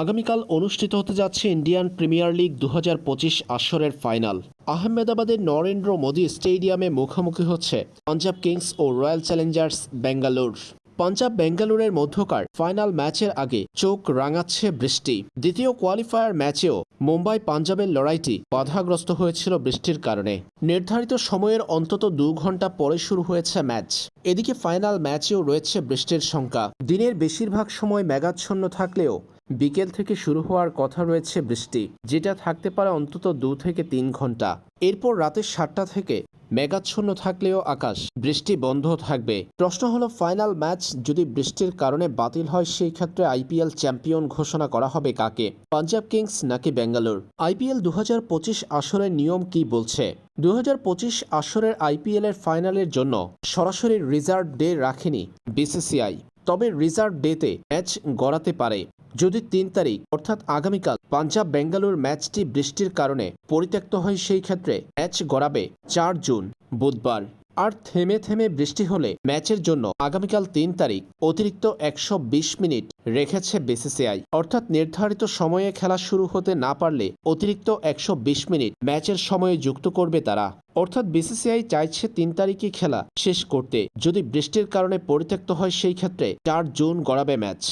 আগামীকাল অনুষ্ঠিত হতে যাচ্ছে ইন্ডিয়ান প্রিমিয়ার লিগ দু হাজার পঁচিশ আসরের ফাইনাল। আহমেদাবাদের নরেন্দ্র মোদী স্টেডিয়ামে মুখোমুখি হচ্ছে পাঞ্জাব কিংস ও রয়্যাল চ্যালেঞ্জার্স বেঙ্গালুর পাঞ্জাব বেঙ্গালুরের মধ্যকার ফাইনাল ম্যাচের আগে চোখ রাঙাচ্ছে বৃষ্টি। দ্বিতীয় কোয়ালিফায়ার ম্যাচেও মুম্বাই পাঞ্জাবের লড়াইটি বাধাগ্রস্ত হয়েছিল বৃষ্টির কারণে। নির্ধারিত সময়ের অন্তত দু ঘণ্টা পরে শুরু হয়েছে ম্যাচ। এদিকে ফাইনাল ম্যাচেও রয়েছে বৃষ্টির শঙ্কা। দিনের বেশিরভাগ সময় মেঘাচ্ছন্ন থাকলেও বিকেল থেকে শুরু হওয়ার কথা রয়েছে বৃষ্টি, যেটা থাকতে পারে অন্তত দু থেকে তিন ঘণ্টা। এরপর রাতের সাতটা থেকে মেঘাচ্ছন্ন থাকলেও আকাশ, বৃষ্টি বন্ধ থাকবে। প্রশ্ন হলো, ফাইনাল ম্যাচ যদি বৃষ্টির কারণে বাতিল হয়, সেই ক্ষেত্রে আইপিএল চ্যাম্পিয়ন ঘোষণা করা হবে কাকে? পাঞ্জাব কিংস নাকি বেঙ্গালুর? আইপিএল দু আসরের নিয়ম কি বলছে? দু আসরের আইপিএল এর ফাইনালের জন্য সরাসরি রিজার্ভ ডে রাখেনি বিসিসিআই। তবে রিজার্ভ ডেতে ম্যাচ গড়াতে পারে। যদি তিন তারিখ, অর্থাৎ আগামীকাল পাঞ্জাব বেঙ্গালুর ম্যাচটি বৃষ্টির কারণে পরিত্যক্ত হয়, সেই ক্ষেত্রে ম্যাচ গড়াবে চার জুন, বুধবার। আর থেমে থেমে বৃষ্টি হলে ম্যাচের জন্য আগামীকাল তিন তারিখ অতিরিক্ত একশো বিশ মিনিট রেখেছে বিসিসিআই। অর্থাৎ নির্ধারিত সময়ে খেলা শুরু হতে না পারলে অতিরিক্ত একশো বিশ মিনিট ম্যাচের সময়ে যুক্ত করবে তারা। অর্থাৎ বিসিসিআই চাইছে তিন তারিখে খেলা শেষ করতে। যদি বৃষ্টির কারণে পরিত্যক্ত হয়, সেই ক্ষেত্রে চার জুন গড়াবে ম্যাচ।